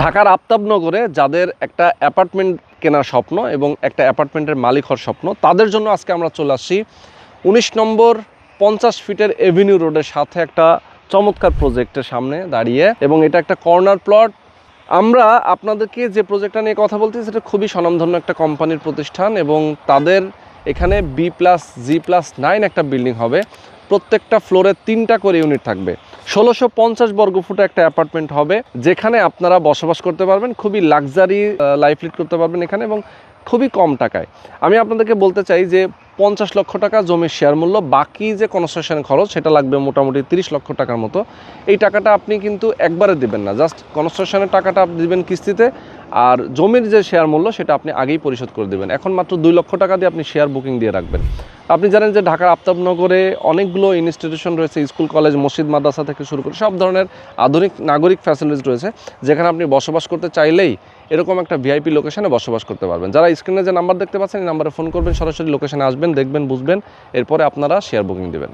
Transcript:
ঢাকার আফতাবনগরে যাদের একটা অ্যাপার্টমেন্ট কেনার স্বপ্ন এবং একটা অ্যাপার্টমেন্টের মালিক হওয়ার স্বপ্ন, তাদের জন্য আজকে আমরা চলে আসছি উনিশ নম্বর পঞ্চাশ ফিটের এভিনিউ রোডের সাথে একটা চমৎকার প্রজেক্টের সামনে দাঁড়িয়ে এবং এটা একটা কর্নার প্লট। আমরা আপনাদেরকে যে প্রজেক্টটা নিয়ে কথা বলতেছি সেটা খুবই স্বনামধন্য একটা কোম্পানির প্রতিষ্ঠান এবং তাদের এখানে B plus G plus nine একটা বিল্ডিং হবে। প্রত্যেকটা ফ্লোরে তিনটা করে ইউনিট থাকবে। ষোলোশো পঞ্চাশ বর্গ ফুটে একটা অ্যাপার্টমেন্ট হবে, যেখানে আপনারা বসবাস করতে পারবেন, খুবই লাক্সারি লাইফ লিড করতে পারবেন এখানে এবং খুবই কম টাকায়। আমি আপনাদেরকে বলতে চাই যে পঞ্চাশ লক্ষ টাকা জমির শেয়ার মূল্য, বাকি যে কনস্ট্রাকশনের খরচ সেটা লাগবে মোটামুটি তিরিশ লক্ষ টাকার মতো। এই টাকাটা আপনি কিন্তু একবারে দিবেন না জাস্ট কনস্ট্রাকশনের টাকাটা আপনি দিবেন কিস্তিতে, আর জমির যে শেয়ার মূল্য সেটা আপনি আগেই পরিশোধ করে দেবেন। এখন মাত্র দুই লক্ষ টাকা দিয়ে আপনি শেয়ার বুকিং দিয়ে রাখবেন। আপনি জানেন যে ঢাকার আফতাবনগরে অনেকগুলো ইনস্টিটিউশন রয়েছে, স্কুল কলেজ মসজিদ, মাদ্রাসা থেকে শুরু করে সব ধরনের আধুনিক নাগরিক ফ্যাসিলিটিস রয়েছে, যেখানে আপনি বসবাস করতে চাইলেই এরকম একটা ভিআইপি লোকেশনে বসবাস করতে পারবেন। যারা স্ক্রিনে যে নাম্বার দেখতে পাচ্ছেন, এই নাম্বারে ফোন করবেন, সরাসরি লোকেশনে আসবেন, দেখবেন, বুঝবেন, এরপরে আপনারা শেয়ার বুকিং দেবেন।